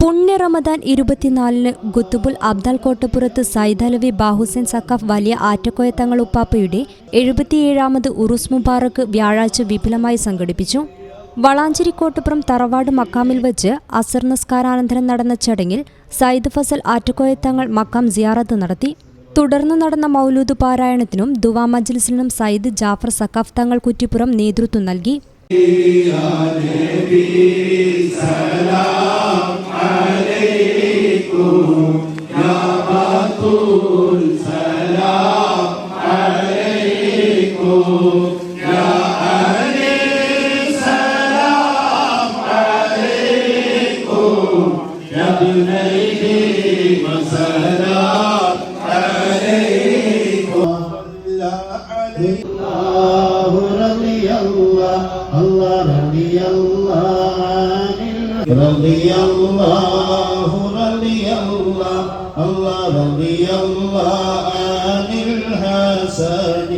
പുണ്യ റമദാൻ ഇരുപത്തിനാലിന് ഗുത്തുബുൽ അബ്ദാൽ കോട്ടപ്പുറത്ത് സൈദലവി ബാഹുസൈൻ സക്കാഫ് വലിയ ആറ്റക്കോയ തങ്ങൾ ഉപ്പാപ്പയുടെ എഴുപത്തിയേഴാമത് ഉറുസ് മുബാറക്ക് വ്യാഴാഴ്ച വിപുലമായി സംഘടിപ്പിച്ചു. വളാഞ്ചേരി കോട്ടപ്പുറം തറവാട് മക്കാമിൽ വെച്ച് അസർ നസ്കാരാനന്തരം നടന്ന ചടങ്ങിൽ സയ്യിദ് ഫസൽ ആറ്റക്കോയത്തങ്ങൾ മക്കാം സിയാറത്ത് നടത്തി. തുടർന്ന് നടന്ന മൗലൂദ് പാരായണത്തിനും ദുവാ മജ്ലിസിനും സയ്യിദ് ജാഫർ സക്കാഫ് തങ്ങൾ കുറ്റിപ്പുറം നേതൃത്വം നൽകി. الله رضي الله الله رضي الله رضي الله رضي الله الله رضي الله عن الحسن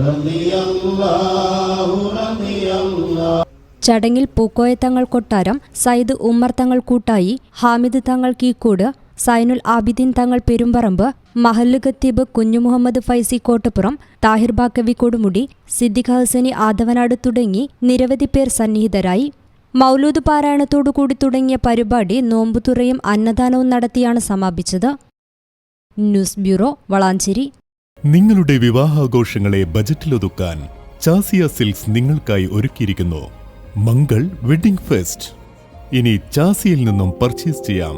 رضي الله رضي الله ചടങ്ങിൽ പൂക്കോയ തങ്ങൾ കൊട്ടാരം സയ്യിദ് ഉമ്മർ തങ്ങൾ കൂട്ടായി ഹാമിദ് തങ്ങൾ കീക്കോട് സൈനുൽ ആബിദീൻ തങ്ങൾ പെരുമ്പറമ്പ് മഹല്ല് ഖത്തീബ് കുഞ്ഞുമുഹമ്മദ് ഫൈസി കോട്ടപ്പുറം താഹിർ ബാക്കവി കൊടുമുടി സിദ്ദിഖ് ഹസനി ആദവനാട് തുടങ്ങി നിരവധി പേർ സന്നിഹിതരായി. മൗലൂദ് പാരായണത്തോടുകൂടി തുടങ്ങിയ പരിപാടി നോമ്പുതുറയും അന്നദാനവും നടത്തിയാണ് സമാപിച്ചത്. News bureau Valanchery. നിങ്ങളുടെ വിവാഹാഘോഷങ്ങളെ ബജറ്റിലൊതുക്കാൻ ചാസിയ സിൽക്സ് നിങ്ങൾക്കായി ഒരുക്കിയിരിക്കുന്നു മംഗൾ വെഡിംഗ് ഫെസ്റ്റ്. ഇനി ചാസിയിൽ നിന്നും പർച്ചേസ് ചെയ്യാം.